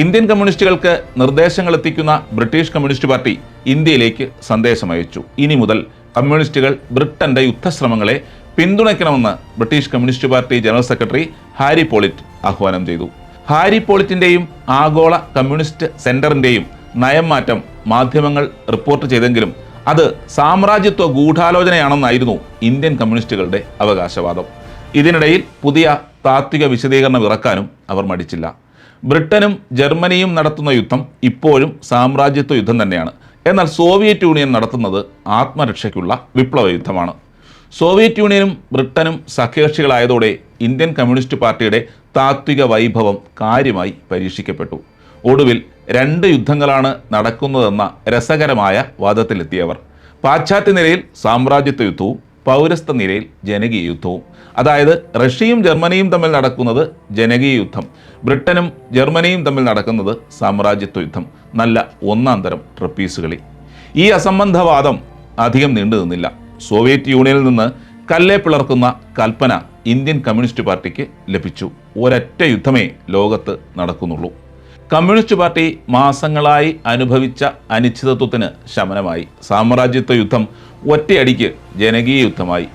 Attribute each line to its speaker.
Speaker 1: Indian കമ്മ്യൂണിസ്റ്റുകൾക്ക് നിർദ്ദേശങ്ങൾ എത്തിക്കുന്ന British communist party ഇന്ത്യയിലേക്ക് സന്ദേശമയച്ചു ഇനി മുതൽ കമ്മ്യൂണിസ്റ്റുകൾ ബ്രിട്ടന്റെ യുദ്ധശ്രമങ്ങളെ പിന്തുണയ്ക്കണമെന്ന് British communist party general secretary Harry Pollitt ആഹ്വാനം ചെയ്തു. ഹാരി പോളിറ്റിന്റെയും ആഗോള കമ്മ്യൂണിസ്റ്റ് സെന്ററിന്റെയും നയം മാറ്റം മാധ്യമങ്ങൾ റിപ്പോർട്ട് ചെയ്തെങ്കിലും അത് സാമ്രാജ്യത്വ ഗൂഢാലോചനയാണെന്നായിരുന്നു ഇന്ത്യൻ കമ്മ്യൂണിസ്റ്റുകളുടെ അവകാശവാദം. ഇതിനിടയിൽ പുതിയ താത്വിക വിശദീകരണം ഇറക്കാനും അവർ മടിച്ചില്ല. ബ്രിട്ടനും ജർമ്മനിയും നടത്തുന്ന യുദ്ധം ഇപ്പോഴും സാമ്രാജ്യത്വ യുദ്ധം തന്നെയാണ്. എന്നാൽ സോവിയറ്റ് യൂണിയൻ നടത്തുന്നത് ആത്മരക്ഷയ്ക്കുള്ള വിപ്ലവ യുദ്ധമാണ്. സോവിയറ്റ് യൂണിയനും ബ്രിട്ടനും സഖ്യകക്ഷികളായതോടെ ഇന്ത്യൻ കമ്മ്യൂണിസ്റ്റ് പാർട്ടിയുടെ താത്വിക വൈഭവം കാര്യമായി പരീക്ഷിക്കപ്പെട്ടു. ഒടുവിൽ രണ്ട് യുദ്ധങ്ങളാണ് നടക്കുന്നതെന്ന രസകരമായ വാദത്തിലെത്തിയവർ. പാശ്ചാത്യ നിലയിൽ സാമ്രാജ്യത്വ യുദ്ധവും പൗരസ്ത്യ നിലയിൽ ജനകീയ യുദ്ധവും അതായത് റഷ്യയും ജർമ്മനിയും തമ്മിൽ നടക്കുന്നത് ജനകീയ യുദ്ധം ബ്രിട്ടനും ജർമ്മനിയും തമ്മിൽ നടക്കുന്നത് സാമ്രാജ്യത്വ യുദ്ധം നല്ല ഒന്നാം തരം ട്രപ്പീസ് കളി ഈ അസംബന്ധവാദം അധികം നീണ്ടു നിന്നില്ല. സോവിയറ്റ് യൂണിയനിൽ നിന്ന് കല്ലേ പിളർക്കുന്ന കൽപ്പന ഇന്ത്യൻ കമ്മ്യൂണിസ്റ്റ് പാർട്ടിക്ക് ലഭിച്ചു. ഒരൊറ്റ യുദ്ധമേ ലോകത്ത് നടക്കുന്നുള്ളൂ. കമ്മ്യൂണിസ്റ്റ് പാർട്ടി മാസങ്ങളായി അനുഭവിച്ച അനിശ്ചിതത്വത്തിന് ശമനമായി. സാമ്രാജ്യത്വ യുദ്ധം ഒറ്റയടിക്ക് ജനകീയ യുദ്ധമായി.